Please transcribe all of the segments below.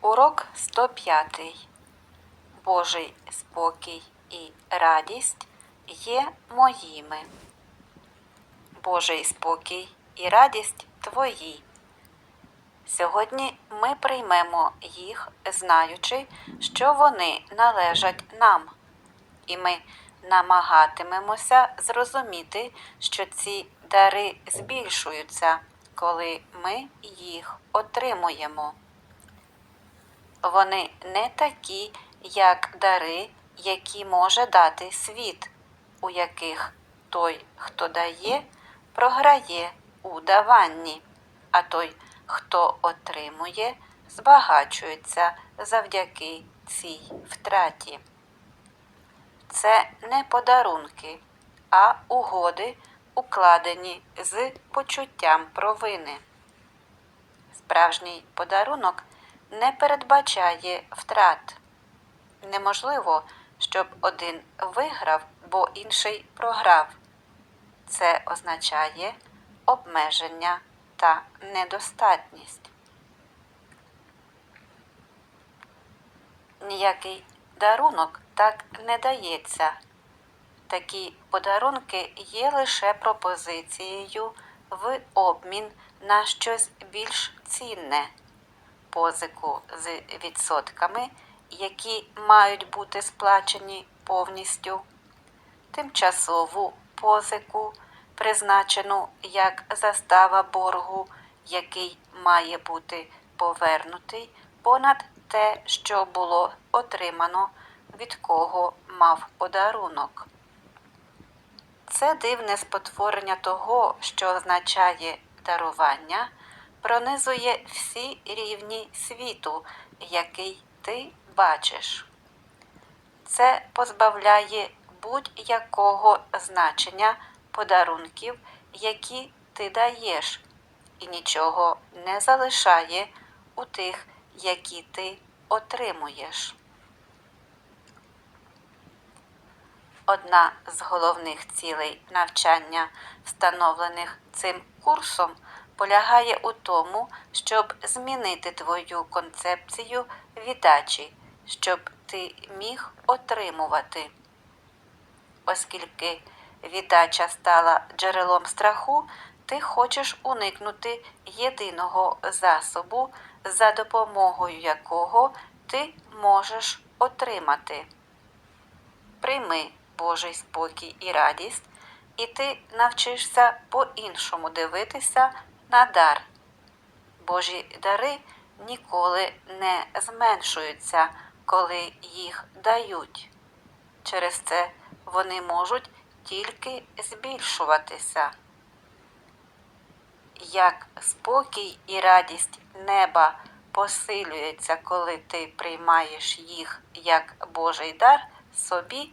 Урок 105. Божий спокій і радість є моїми. Божий спокій і радість твої. Сьогодні ми приймемо їх, знаючи, що вони належать нам, і ми намагатимемося зрозуміти, що ці дари збільшуються, коли ми їх отримуємо. Вони не такі, як дари, які може дати світ, у яких той, хто дає, програє у даванні, а той, хто отримує, збагачується завдяки цій втраті. Це не подарунки, а угоди, укладені з почуттям провини. Справжній подарунок не передбачає втрат. Неможливо, щоб один виграв, бо інший програв. Це означає обмеження та недостатність. Ніякий дарунок так не дається. Такі подарунки є лише пропозицією в обмін на щось більш цінне, позику з відсотками, які мають бути сплачені повністю, тимчасову позику, призначену як застава боргу, який має бути повернутий понад те, що було отримано, від кого мав подарунок. Це дивне спотворення того, що означає дарування, пронизує всі рівні світу, який ти бачиш. Це позбавляє будь-якого значення подарунків, які ти даєш, і нічого не залишає у тих, які ти отримуєш. Одна з головних цілей навчання, встановлених цим курсом, полягає у тому, щоб змінити твою концепцію віддачі, щоб ти міг отримувати. Оскільки віддача стала джерелом страху, ти хочеш уникнути єдиного засобу, за допомогою якого ти можеш отримати. Прийми Божий спокій і радість, і ти навчишся по-іншому дивитися на дар. Божі дари ніколи не зменшуються, коли їх дають. Через це вони можуть тільки збільшуватися. Як спокій і радість неба посилюється, коли ти приймаєш їх як Божий дар собі,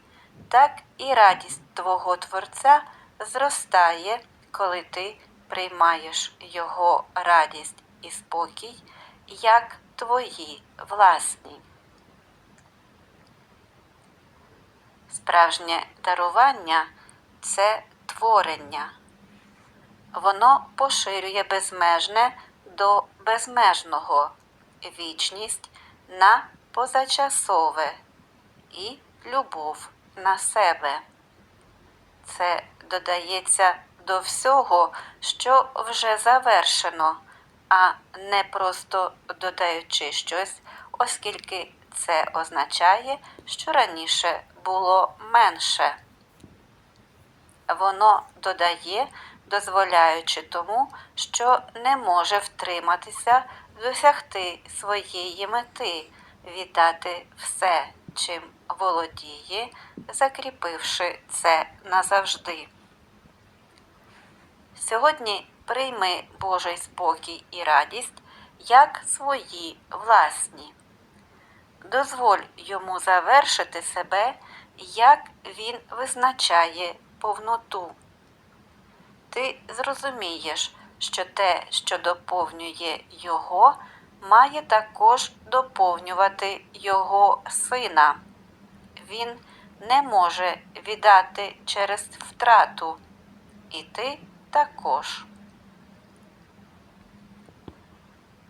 так і радість Твого Творця зростає, коли ти приймаєш Його радість і спокій як твої власні. Справжнє дарування це творення. Воно поширює безмежне до безмежного, вічність на позачасове і любов на себе. Це додається до всього, що вже завершено, а не просто додаючи щось, оскільки це означає, що раніше було менше. Воно додає, дозволяючи тому, що не може втриматися, досягти своєї мети, віддати все, чим володіє, закріпивши це назавжди. Сьогодні прийми Божий спокій і радість як свої власні. Дозволь йому завершити себе, як він визначає повноту. Ти зрозумієш, що те, що доповнює його, має також доповнювати його сина. Він не може віддати через втрату, і ти також.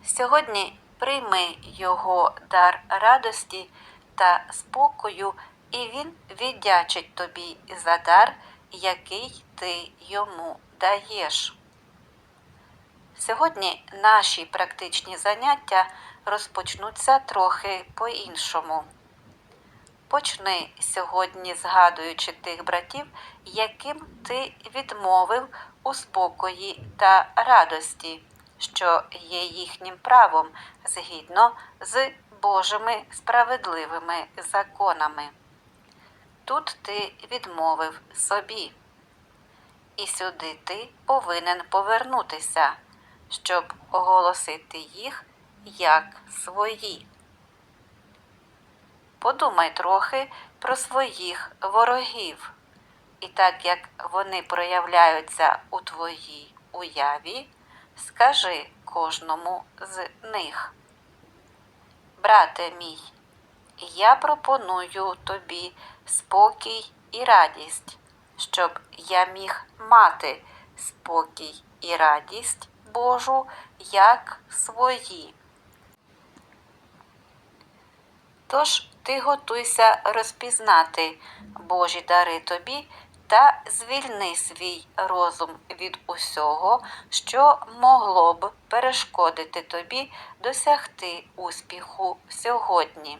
Сьогодні прийми його дар радості та спокою, і він віддячить тобі за дар, який ти йому даєш. Сьогодні наші практичні заняття розпочнуться трохи по-іншому. Почни сьогодні, згадуючи тих братів, яким ти відмовив у спокої та радості, що є їхнім правом згідно з Божими справедливими законами. Тут ти відмовив собі, і сюди ти повинен повернутися, щоб оголосити їх як свої. Подумай трохи про своїх ворогів, і так як вони проявляються у твоїй уяві, скажи кожному з них. Брате мій, я пропоную тобі спокій і радість, щоб я міг мати спокій і радість Божу як свої. Тож ти готуйся розпізнати Божі дари тобі та звільни свій розум від усього, що могло б перешкодити тобі досягти успіху сьогодні.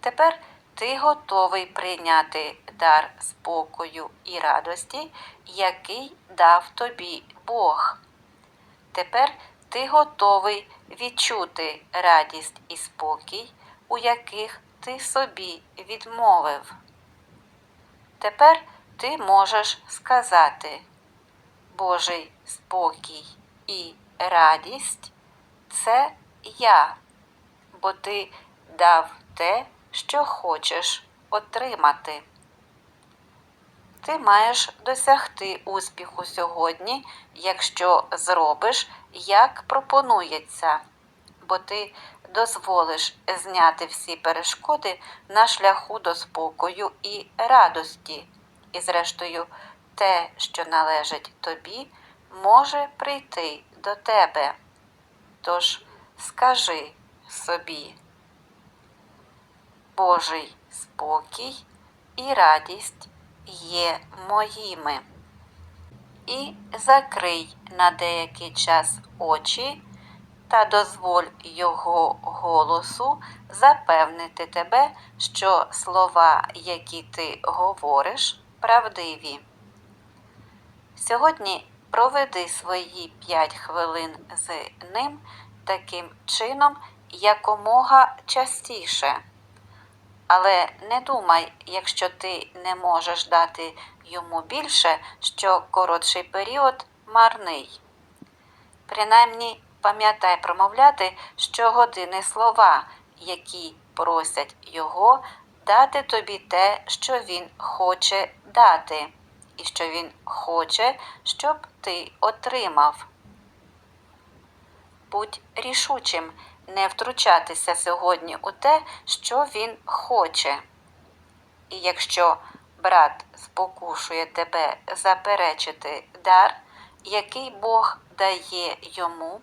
Тепер ти готовий прийняти дар спокою і радості, який дав тобі Бог. Тепер ти готовий відчути радість і спокій, у яких ти собі відмовив. Тепер ти можеш сказати Божий спокій і радість це я, бо ти дав те, що хочеш отримати. Ти маєш досягти успіху сьогодні, якщо зробиш, як пропонується, бо ти дозволиш зняти всі перешкоди на шляху до спокою і радості, і, зрештою, те, що належить тобі, може прийти до тебе. Тож скажи собі, Божий спокій і радість є моїми. І закрий на деякий час очі та дозволь його голосу запевнити тебе, що слова, які ти говориш, правдиві. Сьогодні проведи свої п'ять хвилин з ним таким чином якомога частіше. Але не думай, якщо ти не можеш дати йому більше, що коротший період марний. Принаймні пам'ятай промовляти щогодини слова, які просять його дати тобі те, що він хоче дати, і що він хоче, щоб ти отримав. Будь рішучим не втручатися сьогодні у те, що він хоче. І якщо брат спокушує тебе заперечити дар, який Бог дає йому,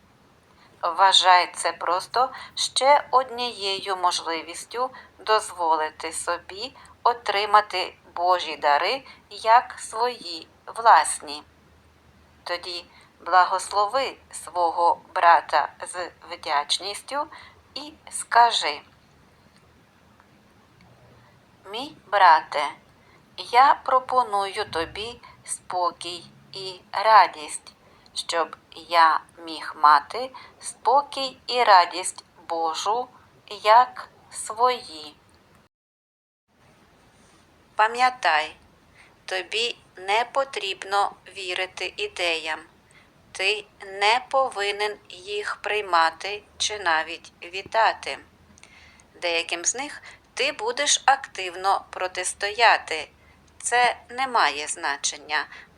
вважай це просто ще однією можливістю дозволити собі отримати Божі дари як свої власні. Тоді благослови свого брата з вдячністю і скажи. Мій брате, я пропоную тобі спокій і радість, щоб я міг мати спокій і радість Божу як свої. Пам'ятай, тобі не потрібно вірити ідеям. Ти не повинен їх приймати чи навіть вітати. Деяким з них ти будеш активно протистояти. Це не має значення